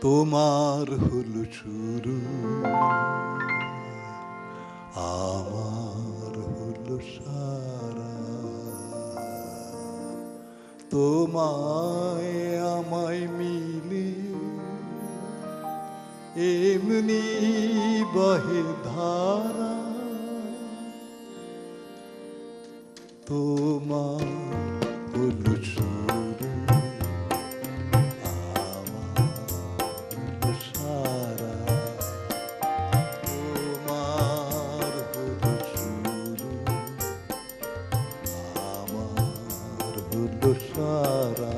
তোমার হলো শুরু। আমার হলো সারা। তোমায় আমায় মিলে এমনি বহে ধারা। তোমার হলো হলো সারা।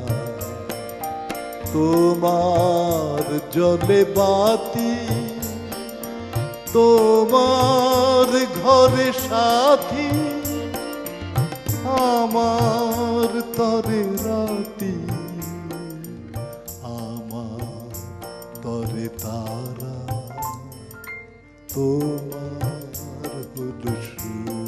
তোমার জলে বাতি, তোমার ঘরে সাথী, আমার তরে রাতি, আমার তরে তারা। তোমার হলো শুরু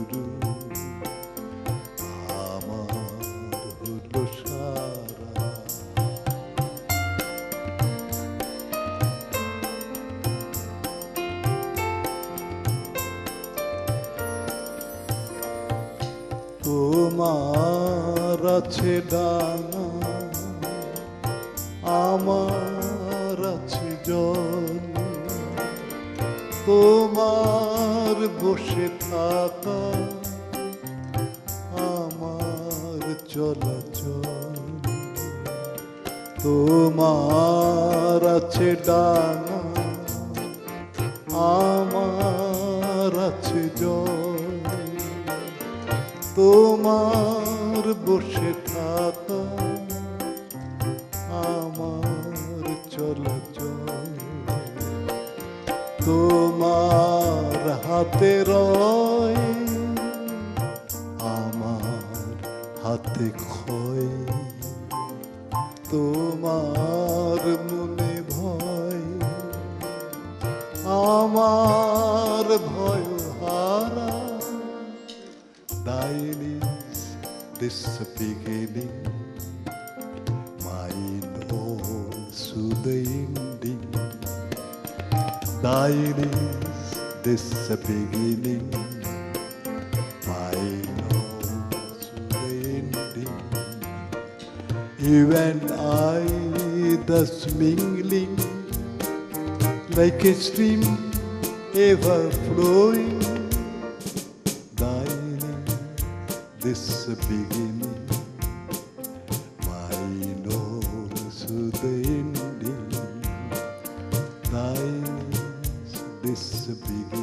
তোমার আছে ডানা, আমার আছে জল তোমার বসে থাকা আমার চলাচল। তোমার আছে ডানা আমার তোমার বসে থাকা আমার চলাচল তোমার হাতে রয়, আমার হাতে ক্ষয়। তোমার মনে ভয়, আমার ভয় Thine is this beginning, mine also the ending. Thine is this beginning, mine also the ending. You and I thus mingling like a stream ever flowing this beginning, mine also the ending. Thine is this beginning,